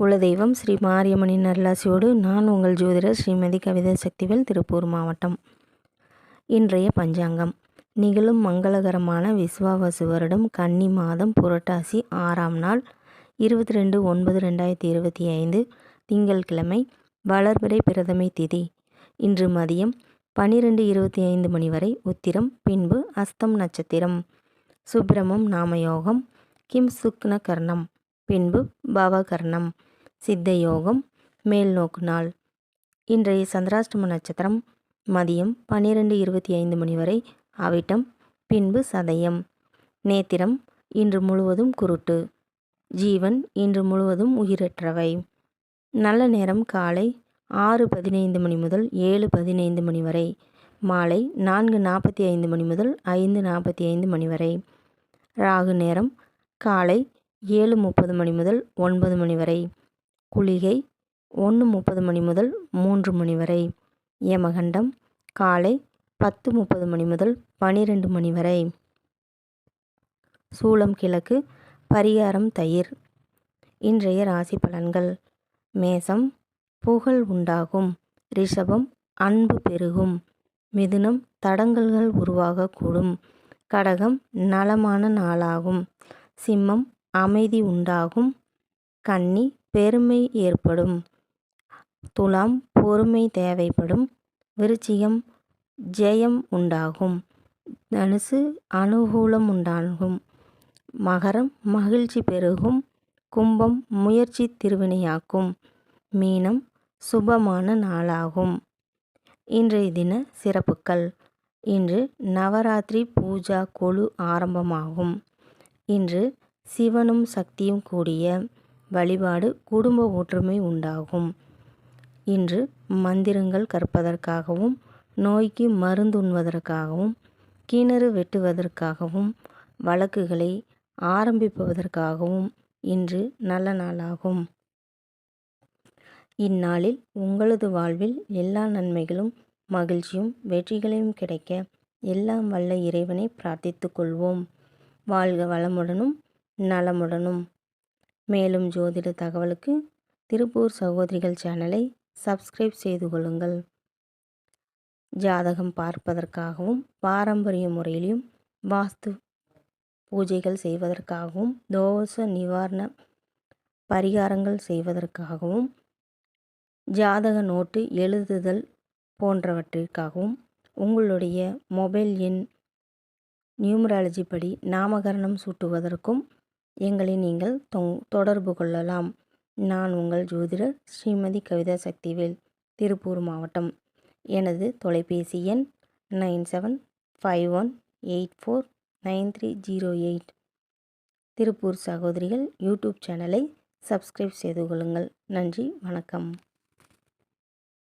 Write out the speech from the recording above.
குலதெய்வம் ஸ்ரீ மாரியம்மனின் அருளாசியோடு நான் உங்கள் ஜோதிடர் ஸ்ரீமதி கவிதா சக்திவேல் திருப்பூர் மாவட்டம். இன்றைய பஞ்சாங்கம். நிகழும் மங்களகரமான விஸ்வாவசு வருடம் கன்னி மாதம் புரட்டாசி ஆறாம் நாள் இருபத்தி ரெண்டு ஒன்பது ரெண்டாயிரத்தி இருபத்தி ஐந்து திங்கள்கிழமை வளர்பிறை பிரதமை திதி. இன்று மதியம் பன்னிரெண்டு இருபத்தி ஐந்து மணி வரை உத்திரம் பின்பு அஸ்தம் நட்சத்திரம். சுப்பிரமம் நாமயோகம் கிம் சுக்ன கர்ணம் பின்பு பவகர்ணம் சித்த யோகம் மேல் நோக்கு நாள் இன்றைய சந்திராஷ்டம நட்சத்திரம் மதியம் பன்னிரெண்டு இருபத்தி ஐந்து மணி வரை அவிட்டம் பின்பு சதயம். நேத்திரம் இன்று முழுவதும் குருட்டு. ஜீவன் இன்று முழுவதும் உயிரற்றவை. நல்ல நேரம் காலை ஆறு பதினைந்து மணி முதல் ஏழு பதினைந்து மணி வரை. மாலை நான்கு நாற்பத்தி ஐந்து மணி முதல் ஐந்து நாற்பத்தி ஐந்து மணி வரை. ராகு நேரம் காலை ஏழு முப்பது மணி முதல் ஒன்பது மணி வரை. குளிகை ஒன்று முப்பது மணி முதல் மூன்று மணி வரை. யமகண்டம் காலை பத்து முப்பது மணி முதல் பனிரெண்டு மணி வரை. சூளம் கிழக்கு பரிகாரம் தயிர். இன்றைய ராசி பலன்கள். மேசம் புகழ் உண்டாகும். ரிஷபம் அன்பு பெருகும். மிதுனம் தடங்கல்கள் உருவாகக்கூடும். கடகம் நலமான நாளாகும். சிம்மம் அமைதி உண்டாகும். கன்னி பெருமை ஏற்படும். துலாம் பொறுமை தேவைப்படும். விருச்சிகம் ஜெயம் உண்டாகும். தனுசு அனுகூலம் உண்டாகும். மகரம் மகிழ்ச்சி பெருகும். கும்பம் முயற்சி திருவினையாக்கும். மீனம் சுபமான நாளாகும். இன்றைய தின சிறப்புகள். இன்று நவராத்திரி பூஜா கொழு ஆரம்பமாகும். இன்று சிவனும் சக்தியும் கூடிய வழிபாடு குடும்ப ஒற்றுமை உண்டாகும். இன்று மந்திரங்கள் கற்பதற்காகவும் நோய்க்கு மருந்துண்வதற்காகவும் கிணறு வெட்டுவதற்காகவும் வழக்குகளை ஆரம்பிப்பதற்காகவும் இன்று நல்ல நாளாகும். இந்நாளில் உங்களது வாழ்வில் எல்லா நன்மைகளும் மகிழ்ச்சியும் வெற்றிகளையும் கிடைக்க எல்லாம் வல்ல இறைவனை பிரார்த்தித்துக் கொள்வோம். வாழ்க வளமுடனும் நலமுடனும். மேலும் ஜோதிட தகவலுக்கு திருப்பூர் சகோதரிகள் சேனலை சப்ஸ்கிரைப் செய்து கொள்ளுங்கள். ஜாதகம் பார்ப்பதற்காகவும் பாரம்பரிய முறையிலும் வாஸ்து பூஜைகள் செய்வதற்காகவும் தோஷ நிவாரண பரிகாரங்கள் செய்வதற்காகவும் ஜாதக நோட்டு எழுதுதல் போன்றவற்றிற்காகவும் உங்களுடைய மொபைல் எண் நியூமராலஜி படி நாமகரணம் சூட்டுவதற்கும் எங்களை நீங்கள் தொடர்பு கொள்ளலாம். நான் உங்கள் ஜோதிடர் ஸ்ரீமதி கவிதா சக்திவேல் திருப்பூர் மாவட்டம். எனது தொலைபேசி எண் nine seven five one eight four nine three zero eight. Tiruppur சகோதரிகள் யூடியூப் சேனலை சப்ஸ்கிரைப் செய்து கொள்ளுங்கள். நன்றி வணக்கம்.